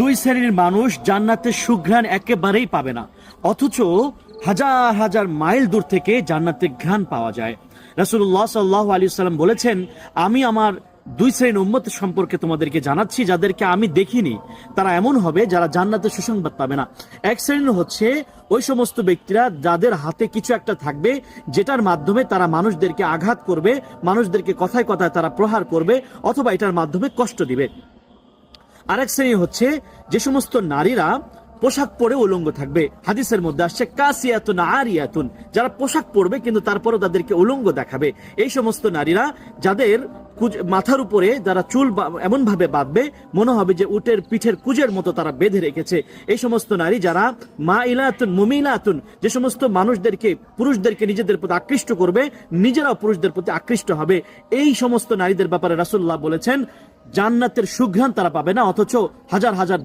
দুই শ্রেণির মানুষ জান্নাতের সুঘ্রাণ একেবারেই পাবে না। অথচ হাজার হাজার মাইল দূর থেকে জান্নাতের ঘ্রাণ পাওয়া যায়। রাসুল্লাহ সাল্লাহ আলী সাল্লাম বলেছেন, আমি আমার দুই শ্রেণির উম্মত সম্পর্কে তোমাদেরকে জানাচ্ছি, যাদেরকে আমি দেখিনি। তারা এমন হবে যারা জান্নাতের সুসংবাদ পাবে না। এক শ্রেণির হচ্ছে ওই সমস্ত ব্যক্তিরা যাদের হাতে কিছু একটা থাকবে, যেটার মাধ্যমে তারা মানুষদেরকে আঘাত করবে, মানুষদেরকে কথায় কথায় তারা প্রহার করবে, অথবা এটার মাধ্যমে কষ্ট দিবে। আরেক শ্রেণি হচ্ছে যে সমস্ত নারীরা পোশাক পরে উলঙ্গ থাকবে। হাদিসের মধ্যে আসছে, কাসিয়াতুন আরিয়াতুন, যারা পোশাক পরবে কিন্তু তারপরও তাদেরকে উলঙ্গ দেখাবে। এই সমস্ত নারীরা যাদের মাথার উপরে যারা চুল এমন ভাবে বাঁধবে, মনে হবে যে উটের পিঠের কুজের মতো তারা বেঁধে রেখেছে। এই সমস্ত নারী যারা মা ইলাতুন মুমিলাতুন, যে সমস্ত মানুষদেরকে, পুরুষদেরকে নিজেদের প্রতি আকৃষ্ট করবে, নিজেরাও পুরুষদের প্রতি আকৃষ্ট হবে। এই সমস্ত নারীদের ব্যাপারে রাসুল্লাহ বলেছেন জান্নাতের সুঘ্রাণ তারা পাবে না অথচ হাজার হাজার